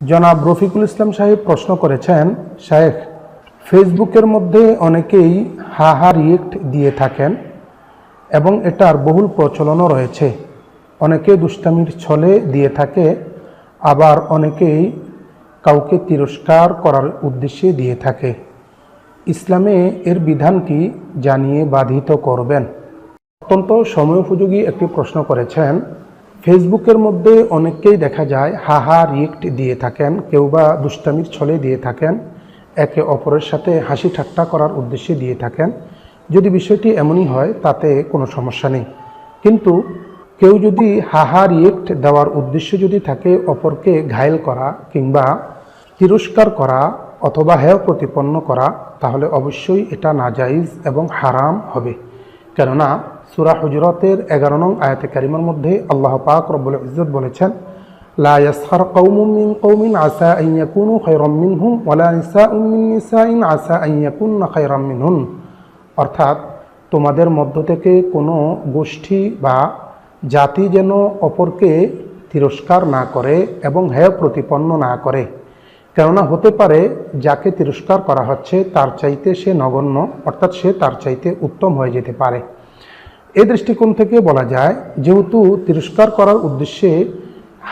জনাব রফিকুল ইসলাম সাহেব প্রশ্ন করেছেন, শায়েখ, ফেসবুকের মধ্যে অনেকেই হা হা রিয়েক্ট দিয়ে থাকেন এবং এটার বহুল প্রচলনও রয়েছে। অনেকে দুষ্টামির ছলে দিয়ে থাকে, আবার অনেকেই কাউকে তিরস্কার করার উদ্দেশ্যে দিয়ে থাকে। ইসলামে এর বিধান কি জানিয়ে বাধিত করবেন? অত্যন্ত সময়োপযোগী একটি প্রশ্ন করেছেন ফেসবুকের মধ্যে অনেককেই দেখা যায় হা হা রিয়েক্ট দিয়ে থাকেন, কেউ বা দুষ্টামির ছলে দিয়ে থাকেন, একে অপরের সাথে হাসি ঠাট্টা করার উদ্দেশ্যে দিয়ে থাকেন। যদি বিষয়টি এমনই হয়, তাতে কোনো সমস্যা নেই। কিন্তু কেউ যদি হা হা রিয়েক্ট দেওয়ার উদ্দেশ্য যদি থাকে, অপরকে ঘায়েল করা কিংবা তিরস্কার করা অথবা হেয় প্রতিপন্ন করা, তাহলে অবশ্যই এটা নাজাইজ এবং হারাম হবে। কেননা সুরা হুজরতের এগারো নং আয়াতে কারিমার মধ্যে আল্লাহ পাক রব্বুল ইজ্জত বলেছেন, লা ইয়াসখার মিন কওমিন আসা আন ইয়াকুনু খায়রাম মিনহুম মিন নিসাইন আসা আন ইয়াকুননা খায়রাম মিনহুন। অর্থাৎ তোমাদের মধ্য থেকে কোনো গোষ্ঠী বা জাতি যেন অপরকে তিরস্কার না করে এবং হেয় প্রতিপন্ন না করে। কেননা হতে পারে যাকে তিরস্কার করা হচ্ছে তার চাইতে সে নগণ্য, অর্থাৎ সে তার চাইতে উত্তম হয়ে যেতে পারে। এই দৃষ্টিকোণ থেকে বলা যায়, যেহেতু তিরস্কার করার উদ্দেশ্যে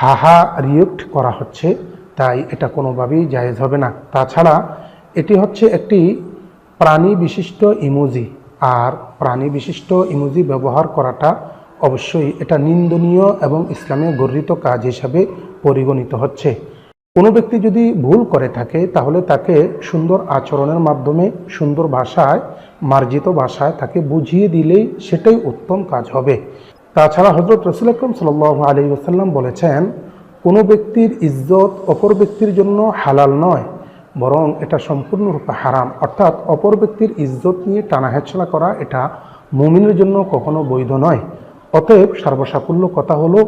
হাহা রিয়েক্ট করা হচ্ছে, তাই এটা কোনোভাবেই জায়েজ হবে না। তাছাড়া এটি হচ্ছে একটি প্রাণী বিশিষ্ট ইমোজি, আর প্রাণী বিশিষ্ট ইমোজি ব্যবহার করাটা অবশ্যই এটা নিন্দনীয় এবং ইসলামে গর্হিত কাজ হিসাবে পরিগণিত হচ্ছে। কোনো ব্যক্তি যদি ভুল করে থাকে, তাহলে তাকে সুন্দর আচরণের মাধ্যমে সুন্দর ভাষায় মার্জিত ভাষায় তাকে বুঝিয়ে দিলেই সেটাই উত্তম কাজ হবে। তাছাড়া হজরত রসুল আকরম সাল আলী ওসাল্লাম বলেছেন, কোনো ব্যক্তির ইজ্জত অপর ব্যক্তির জন্য হালাল নয়, বরং এটা সম্পূর্ণরূপে হারাম। অর্থাৎ অপর ব্যক্তির ইজ্জত নিয়ে টানা হেঁচড়া করা এটা মুমিনের জন্য কখনো বৈধ নয়। অতএব সর্বসাকুল্য কথা হলো,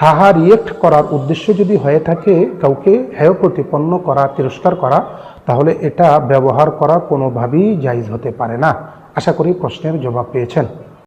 হাহা রিয়েক্ট করার উদ্দেশ্য যদি হয়ে থাকে, কাউকে হেয় প্রতিপন্ন করা, তিরস্কার করা তাহলে এটা ব্যবহার করা কোনোভাবেই জায়জ হতে পারে না। আশা করি প্রশ্নের জবাব পেয়েছেন।